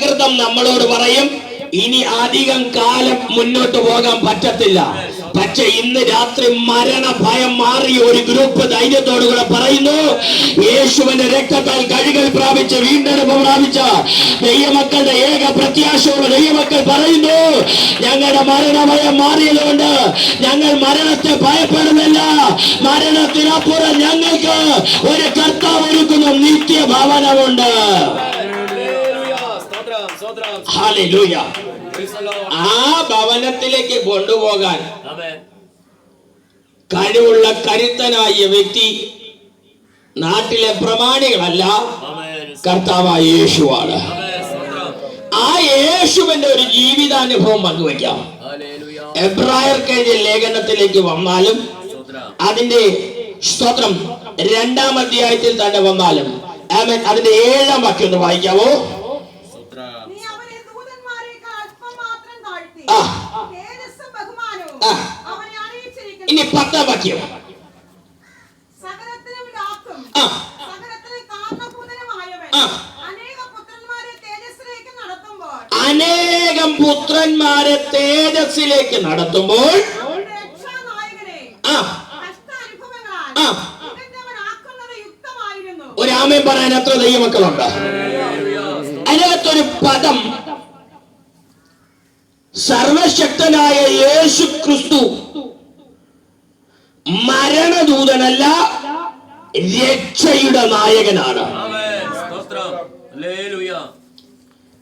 പ്രകൃതം നമ്മളോട് പറയും ഇനി അധികം കാലം മുന്നോട്ട് പോകാൻ പറ്റത്തില്ല. പക്ഷെ ഇന്ന് രാത്രി മരണ ഭയം മാറി ഒരു ഗ്രൂപ്പ് ധൈര്യത്തോടുകൂടെ പറയുന്നു യേശുവിന്റെ രക്തത്താൽ കഴുകൽ പ്രാപിച്ച് വീണ്ടെടുപ്പ് പ്രാപിച്ച ദൈവമക്കളുടെ ഏക പ്രത്യാശയുള്ള ദൈവമക്കൾ പറയുന്നു ഞങ്ങളുടെ മരണഭയം മാറിയതുകൊണ്ട് ഞങ്ങൾ മരണത്തെ ഭയപ്പെടുന്നില്ല. മരണത്തിനപ്പുറം ഞങ്ങൾക്ക് ഒരു കർത്താവ് ഒരുക്കുന്ന നിത്യഭവനമുണ്ട്. ആ ഭവനത്തിലേക്ക് കൊണ്ടുപോകാൻ. കഴിവുള്ള കരുത്തനായ വ്യക്തി നാട്ടിലെ പ്രമാണികളല്ല. കർത്താവായ യേശുവാണ്. ആ യേശുവിന്റെ ഒരു ജീവിതാനുഭവം പങ്കുവയ്ക്കാം എബ്രായർ എബ്രായർക്ക് എഴുതിയ ലേഖനത്തിലേക്ക് വന്നാലും. അതിന്റെ സ്തോത്രം രണ്ടാം അധ്യായത്തിൽ തന്നെ വന്നാലും അതിന്റെ ഏഴാം വാക്യം ഒന്ന് വായിക്കാവോ ഇനി പത്താം വാക്യം. അനേക പുത്രന്മാരെ തേജസ്സിലേക്ക് നടത്തുമ്പോൾ അനേകം പുത്രന്മാരെ തേജസ്സിലേക്ക് നടത്തുമ്പോൾ ഒരാമയും പറയാൻ എത്ര ദൈവമക്കളുണ്ട്? അതിനകത്തൊരു പദം സർവശക്തനായ യേശു ക്രിസ്തു മരണദൂതനല്ല രക്ഷയുടെ നായകനാണ്.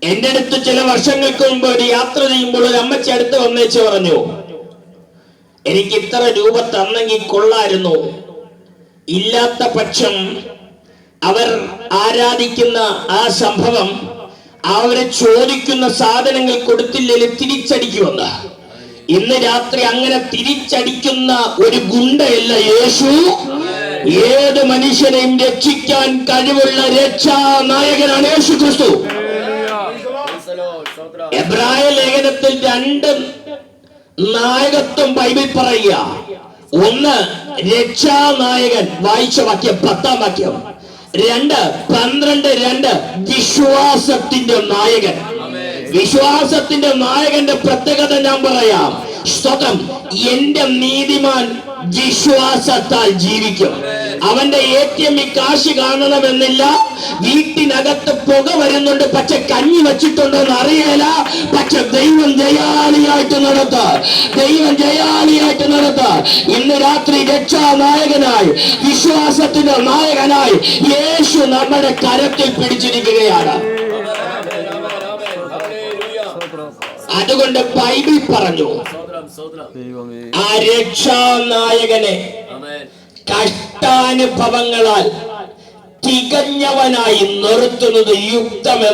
എന്റെ അടുത്ത് ചില വർഷങ്ങൾക്ക് മുമ്പ് ഒരു യാത്ര ചെയ്യുമ്പോൾ ഒരു അമ്മച്ചി അടുത്ത് വന്നേച്ച് പറഞ്ഞു എനിക്ക് ഇത്ര രൂപ തന്നെങ്കിൽ കൊള്ളായിരുന്നു. ഇല്ലാത്ത പക്ഷം അവർ ആരാധിക്കുന്ന ആ സംഭവം അവരെ ചോദിക്കുന്ന സാധനങ്ങൾ കൊടുത്തില്ലെങ്കിൽ തിരിച്ചടിക്കുമെന്ന് ഇന്ന് രാത്രി അങ്ങനെ തിരിച്ചടിക്കുന്ന ഒരു ഗുണ്ടയല്ല യേശു. ഏത് മനുഷ്യനെയും രക്ഷിക്കാൻ കഴിവുള്ള രക്ഷാ നായകനാണ് യേശു ക്രിസ്തു. എബ്രായ ലേഖനത്തിൽ രണ്ട് നായകത്വം ബൈബിൾ പറയുക. ഒന്ന് രക്ഷാനായകൻ വായിച്ച വാക്യം പത്താം വാക്യം. രണ്ട് പന്ത്രണ്ട് രണ്ട്. വിശ്വാസത്തിന്റെ നായകൻ. വിശ്വാസത്തിന്റെ നായകന്റെ പ്രത്യേകത ഞാൻ പറയാം. സ്വതം എന്റെ നീതിമാൻ വിശ്വാസത്താൽ ജീവിക്കും. അവന്റെ എ ടി എമ്മിൽ കാശ് കാണണമെന്നില്ല. വീട്ടിനകത്ത് പുക വരുന്നുണ്ട്. പക്ഷെ കഞ്ഞി വെച്ചിട്ടുണ്ടോ എന്ന് അറിയില്ല പക്ഷെ ദൈവം ജയാളിയായിട്ട് നടത്ത. ദൈവം ജയാളിയായിട്ട് നടത്ത. ഇന്ന് രാത്രി രക്ഷാ നായകനായി വിശ്വാസത്തിന്റെ നായകനായി യേശു നമ്മുടെ കരത്തിൽ പിടിച്ചിരിക്കുകയാണ്. അതുകൊണ്ട് ബൈബിൾ പറഞ്ഞു. ആ രക്ഷാ നായകനെ കഷ്ടാനുഭവങ്ങളാൽ തികഞ്ഞവനായി നിർത്തുന്നത് യുക്തമെന്ന്